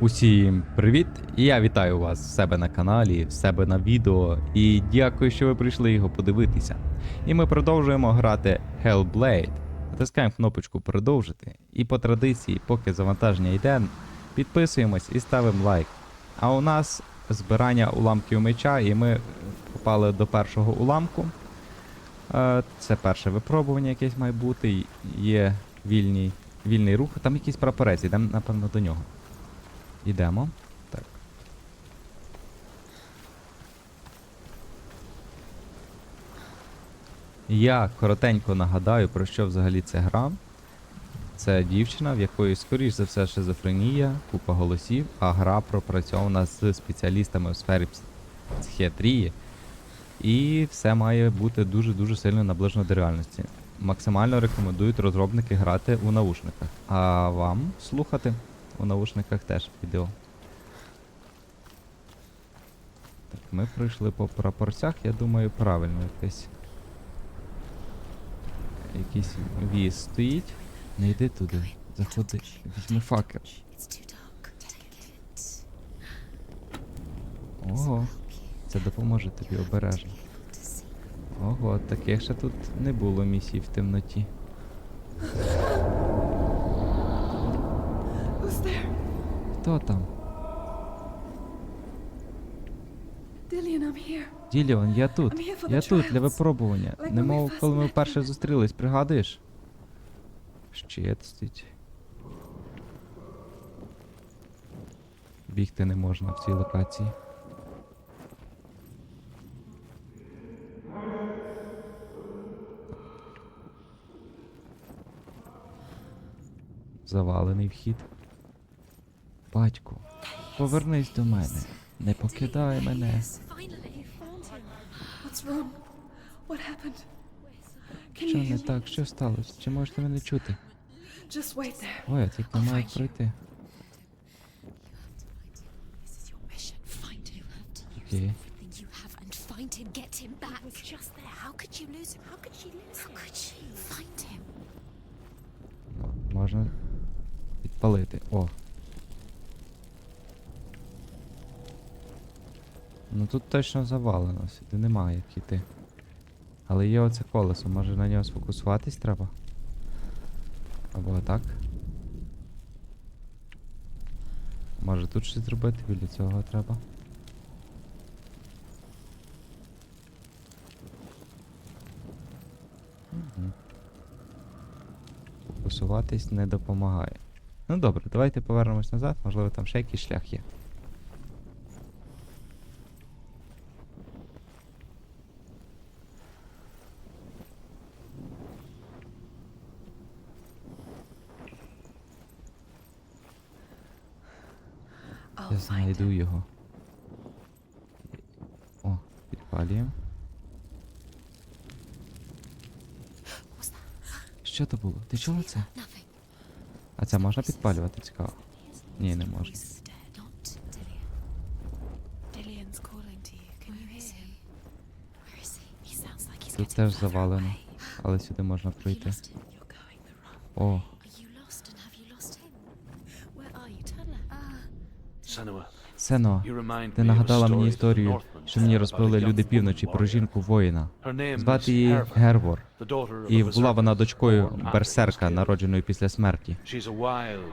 Усім привіт! І я вітаю вас в себе на каналі, в себе на відео. І дякую, що ви прийшли його подивитися. І ми продовжуємо грати Hellblade. Натискаємо кнопочку продовжити. І по традиції, поки завантаження йде, підписуємось і ставимо лайк. А у нас збирання уламків меча, і ми попали до першого уламку. Е, Це перше випробування якесь має бути. Є вільний, вільний рух. Там якийсь прапорець, йдемо, напевно, до нього. Ідемо. Так. Я коротенько нагадаю, про що взагалі це гра. Це дівчина, в якої, скоріш за все, шизофренія, купа голосів, а гра пропрацьована з спеціалістами у сфері психіатрії. І все має бути дуже-дуже сильно наближено до реальності. Максимально рекомендують розробники грати у наушниках, а вам слухати у наушниках теж відео. Так, ми пройшли по прапорцях, я думаю, правильно якесь. Якийсь віз стоїть. Не йди туди. Заходи. Візьми факел. Ого, це допоможе тобі обережно. Ого, таких ще тут не було місій в темноті. Хто там? Діліон, я тут. Я тут для випробування. Немов, коли ми вперше зустрілись, пригадуєш? Щит. Бігти не можна в цій локації. Завалений вхід. Батьку, повернись до мене. Не покидай мене. Що не так? Що сталося? Чи можете мене чути? Ой, а тільки маю пройти. Him. Можна підпалити. О. Ну тут точно завалено, сюди немає як іти. Але є оце колесо, може на нього сфокусуватись треба? Або так. Може тут щось зробити біля цього треба. Мгм. Фокусуватись не допомагає. Ну добре, давайте повернемось назад, можливо там ще якийсь шлях є. Find знайду його. О, підпалюємо. Що то було? Ти чула це? А це можна підпалювати, цікаво. Ні, не можна. Voices dead. Not Dillian. Dillian's calling to you. Сено, you ти нагадала мені історію, що мені розповіли люди півночі про жінку воїна. Звати її Гервор, і була вона дочкою берсерка, народженої після смерті.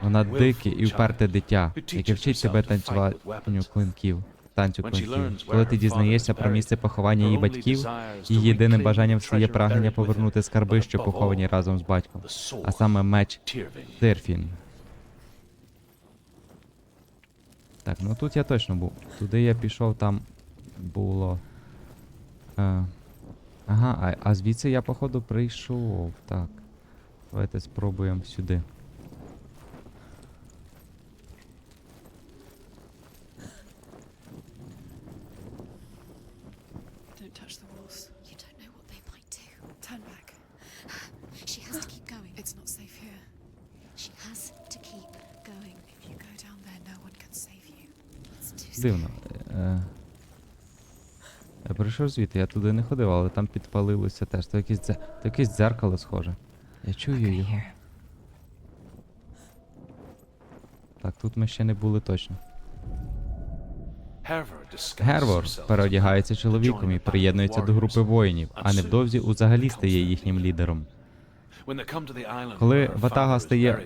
Вона дике і вперте дитя, яке вчить себе танцюванню клинків. Танцю клинків. Коли ти дізнаєшся про місце поховання її батьків, її єдиним бажанням стає прагнення повернути скарби, що поховані разом з батьком, а саме меч. Тирфін. Так, ну тут я точно був. Туди я пішов, там було. Е, ага, а, а звідси я, походу, прийшов. Так. Давайте спробуємо сюди. Дивно. Е, я прийшов звідти, я туди не ходив, але там підпалилося теж. То якесь, то якесь дзеркало схоже. Я чую його. Так, тут ми ще не були точно. Гервор Гервор переодягається чоловіком і приєднується до групи воїнів, а невдовзі взагалі стає їхнім лідером. Коли Ватага стає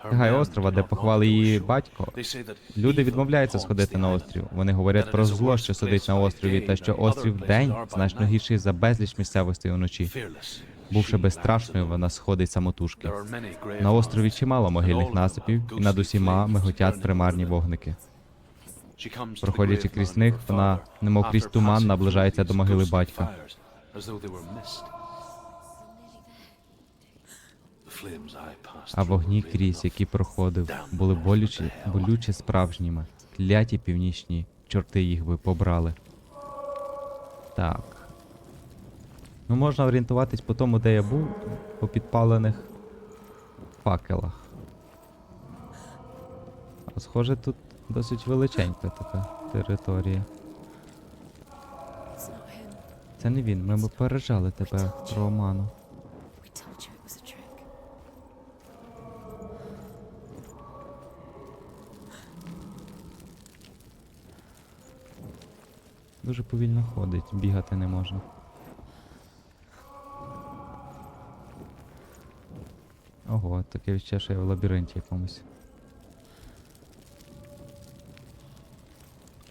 Гай острова, де поховали її батько, люди відмовляються сходити на острів. Вони говорять про зло, що сидить на острові, та що острів день значно гірший за безліч місцевостей уночі. Бувши безстрашною, вона сходить самотужки. На острові чимало могильних насипів, і над усіма миготять примарні вогники. Проходячи крізь них, вона, немов крізь туман, наближається до могили батька. А вогні крізь, які проходив, були болючі, болюче справжніми. Кляті північні, чорти їх би побрали. Так. Ну, можна орієнтуватись по тому, де я був, по підпалених факелах. А схоже, тут досить величенька така територія. Це не він, ми б пережали тебе про оману. Дуже повільно ходить, бігати не можна. Ого, таке відчуття, що я в лабіринті якомусь.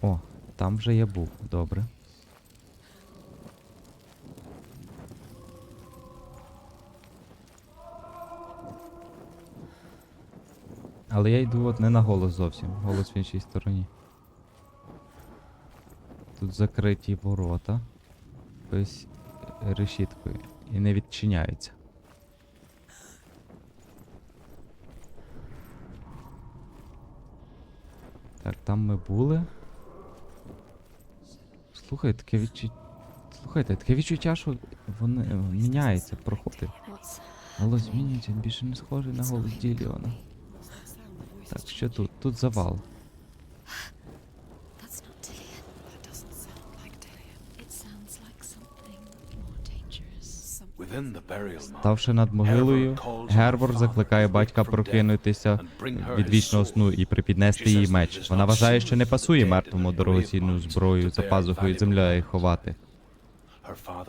О, там вже я був, добре. Але я йду от не на голос зовсім, голос в іншій стороні. Тут закриті ворота. Ось решіткою. І не відчиняються. Так, там ми були. Слухай, таке відчуття. Слухайте, таке відчуття, що вони е, міняється, проходить. Голос змінюється, він більше не схожий на голос Діліона. Так, що тут? Тут завал. Ставши над могилою, Гервор закликає батька прокинутися від вічного сну і припіднести їй меч. Вона вважає, що не пасує мертвому дорогоцінну зброю за пазухою землею ховати.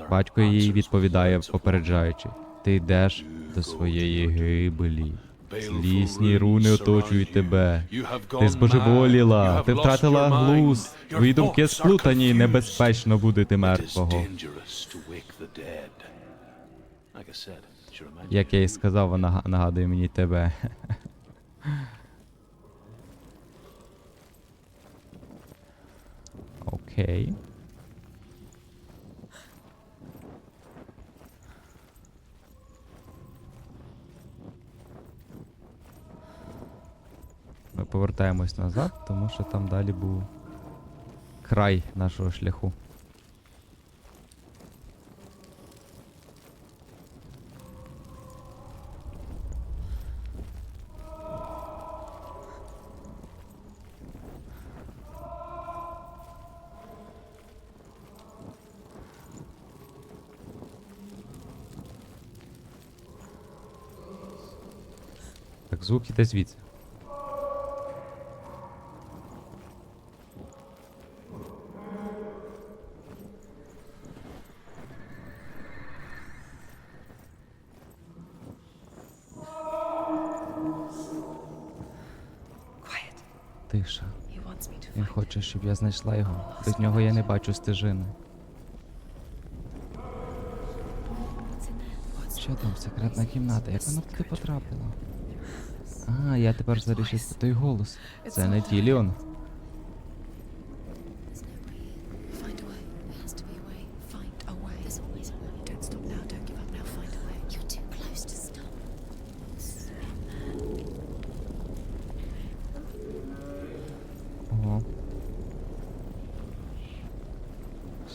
Батько їй відповідає, попереджаючи: ти йдеш до своєї гибелі. Злісні руни оточують тебе. Ти збожеволіла, ти втратила глузд. Твої думки сплутані, небезпечно будити мертвого. Як я і сказав, вона нагадує мені тебе. Окей. Ми повертаємось назад, тому що там далі був край нашого шляху. Звук іде звідси. Тиша. Він хоче, щоб я знайшла його. Без нього я не бачу стежини. Що там, секретна кімната? Як вона туди потрапила? А, я тепер зарішив той голос. Це не Тіліон. No way. Find a way.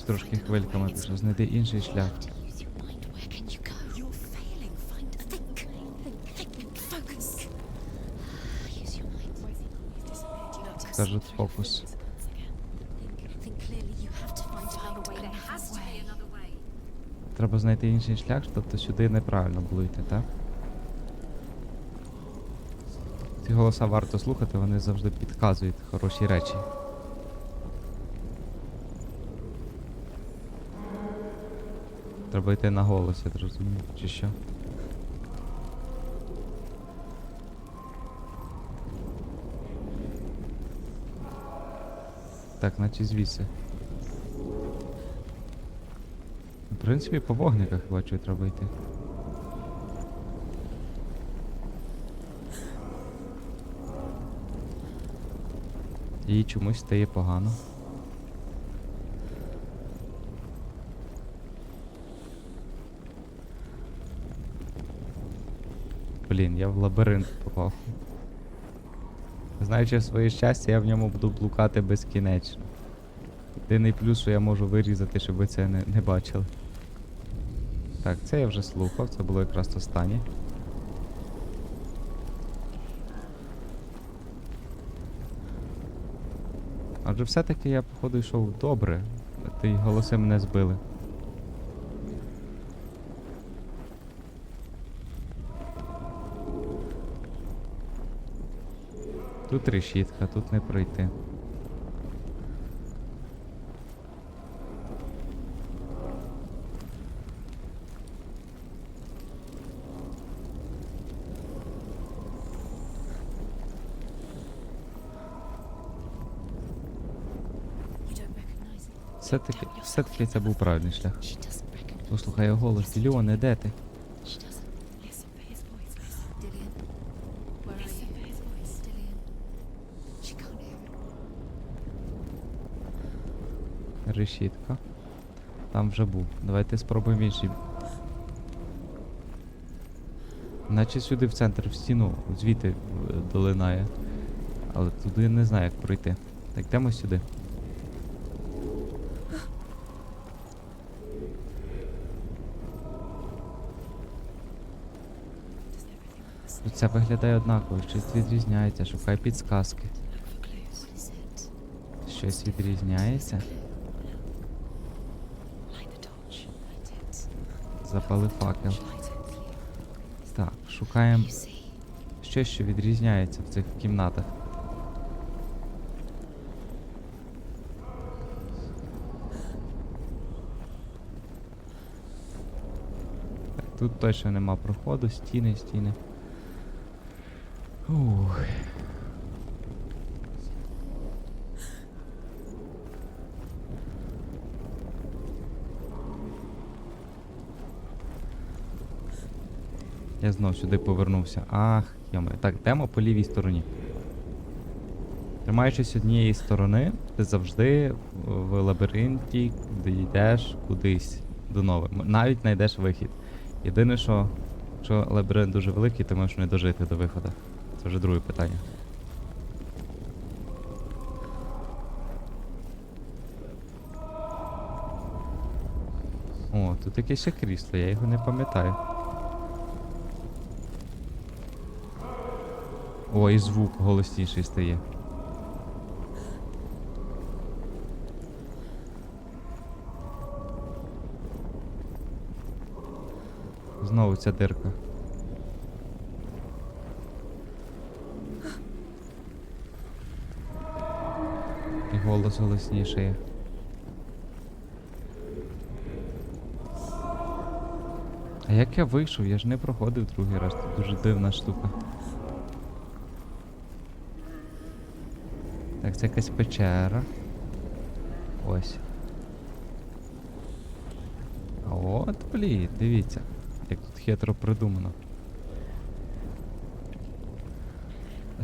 There has another way. Треба знайти інший шлях, тобто сюди неправильно було йти, так? Ці голоса варто слухати, вони завжди підказують хороші речі. Треба йти на голос, я розумію, чи що? Так, наче звідси. В принципі, по вогниках бачу, треба йти. І чомусь стає погано. Блін, я в лабіринт попав. Знаючи своє щастя, я в ньому буду блукати безкінечно. Єдиний плюс, що я можу вирізати, щоб ви це не, не бачили. Так, це я вже слухав, це було якраз останнє. Адже все-таки я, походу, йшов добре. Ті голоси мене збили. Тут решітка, тут не пройти. Все-таки, все-таки це був правильний шлях. Послухай голос, Ліоне, де ти? Решітка. Там вже був. Давайте спробуємо інший. Наче сюди в центр, в стіну, звідти е, долинає. Але туди не знаю, як пройти. Так, йдемо сюди. Тут Це виглядає однаково, щось відрізняється, шукай підсказки. Щось відрізняється. Запали факел. Так, шукаємо щось, що відрізняється в цих кімнатах. Тут точно нема проходу, стіни, стіни. Ух. Я знов сюди повернувся. Ах, йоме. Так, йдемо по лівій стороні. Тримаючись однієї сторони, ти завжди в- лабіринті дійдеш кудись до нового. Навіть знайдеш вихід. Єдине, що якщо лабіринт дуже великий, ти можеш не дожити до виходу. Це вже друге питання. О, тут якесь ще крісло, я його не пам'ятаю. О, і звук голосніший стає. Знову ця дирка. І голос голосніший. А як я вийшов? Я ж не проходив другий раз. Це дуже дивна штука. Так, це якась печера. Ось. А от, блін, дивіться, як тут хитро придумано.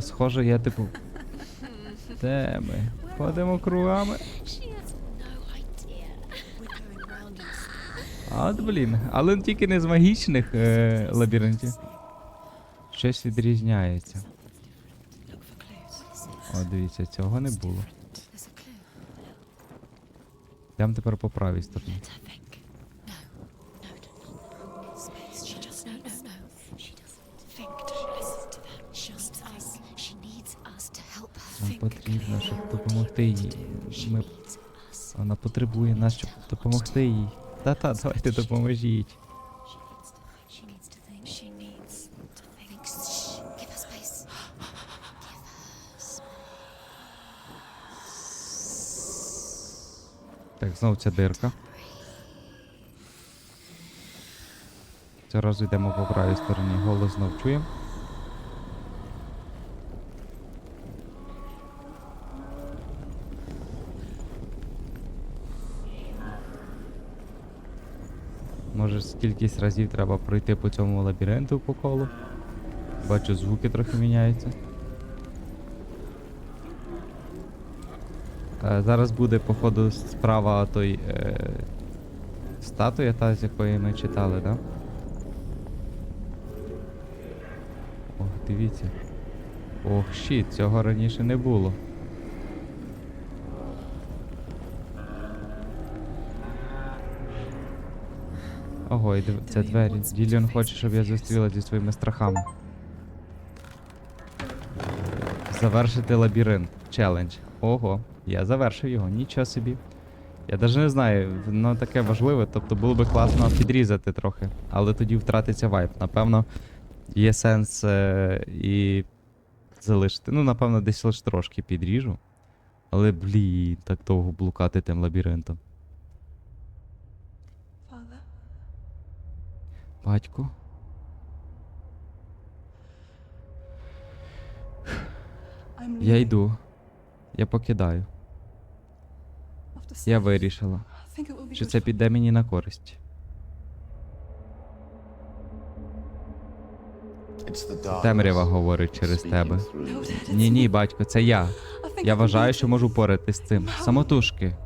Схоже, я типу. Де ми? Ходимо кругами. А от, блін. Але тільки не з магічних е, лабіринтів. Щось відрізняється. О, дивіться, цього не було. Йдемо тепер по правій стороні. Нам потрібно, щоб допомогти їй. Ми, вона потребує нас, щоб допомогти їй. Та-та, давайте допоможіть. Так, знов ця дирка. Цього разу йдемо по правій стороні. Голос знов чуємо. Може, скількись разів треба пройти по цьому лабіринту по колу. Бачу, звуки трохи міняються. Зараз буде, походу, справа той е, статуя, та, з якої ми читали, так? Ох, дивіться. Ох, щит, цього раніше не було. Ого, і це двері. Діліон хоче, щоб я зустріла зі своїми страхами. Завершити лабіринт. Челендж. Ого, я завершив його, нічого собі. Я навіть не знаю, воно таке важливе, тобто було би класно підрізати трохи, але тоді втратиться вайп. Напевно, є сенс е, і залишити. Ну, напевно, десь лише трошки підріжу. Але, блін, так довго блукати тим лабіринтом. Батько. Я йду. Я покидаю. Я вирішила, що це піде мені на користь. Темрява говорить через тебе. Ні, ні, батько, це я. Я вважаю, що можу поратись з цим. Самотужки.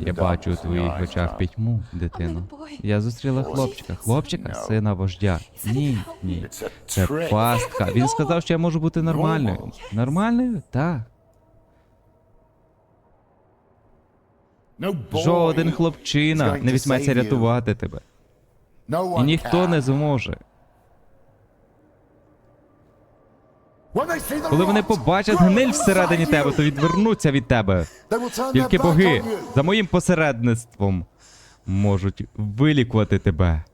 Я бачу у твоїх очах пітьму, дитино. Я зустріла хлопчика. Хлопчика, сина вождя. Ні, ні. Це пастка. Він сказав, що я можу бути нормальною. Нормальною? Так. Жоден хлопчина не візьметься рятувати тебе. І ніхто не зможе. Коли вони побачать гниль всередині тебе, то відвернуться від тебе. Тільки боги за моїм посередництвом можуть вилікувати тебе.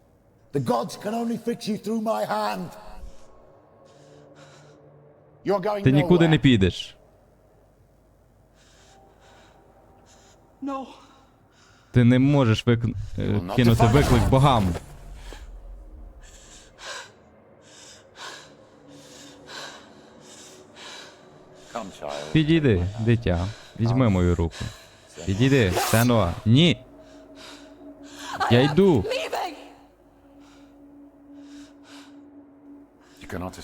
Ти нікуди не підеш. Ти не можеш вик... е, кинути виклик богам. Підійди, дитя. Візьми мою руку. Підійди, Сенуа. Ні. Я йду.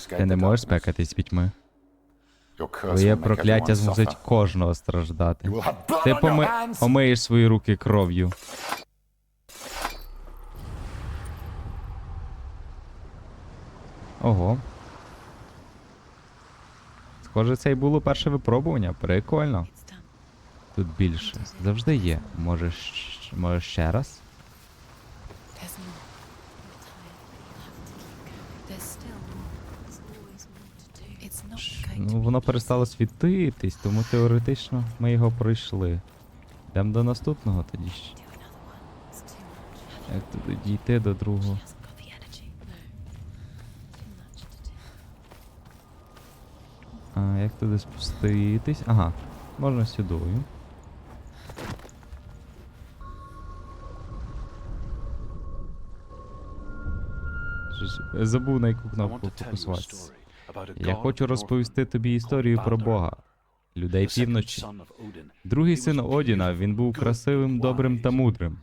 Ти не можеш спекатись з пітьми. Твоє прокляття змусить кожного страждати. Ти поми... помиєш свої руки кров'ю. Ого. Схоже, це й було перше випробування. Прикольно. Тут більше. Завжди є. Може, може ще раз? Ну, воно перестало світитись, тому теоретично ми його пройшли. Йдемо до наступного тоді. Як туди дійти до другого? А, як туди спуститись? Ага, можна сюдою. Е, Забув на яку кнопку фокусуватися. Я хочу розповісти тобі історію про Бога, людей півночі. Другий син Одіна, він був красивим, добрим та мудрим.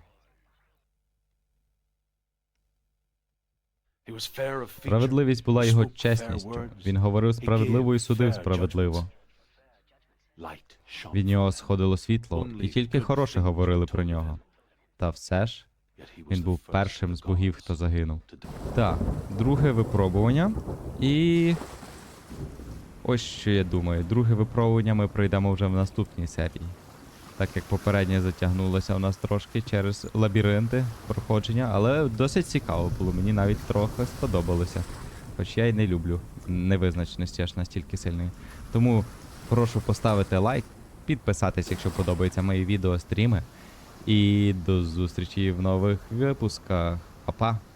Справедливість була його чесністю. Він говорив справедливо і судив справедливо. Від нього сходило світло, і тільки хороше говорили про нього. Та все ж він був першим з богів, хто загинув. Так, друге випробування. І. Ось що я думаю. Друге випробування ми пройдемо вже в наступній серії. Так як попереднє затягнулося у нас трошки через лабіринти проходження, але досить цікаво було. Мені навіть трохи сподобалося. Хоч я й не люблю невизначеності аж настільки сильної. Тому прошу поставити лайк, підписатись, якщо подобаються мої відео, стріми. І до зустрічі в нових випусках. Па-па!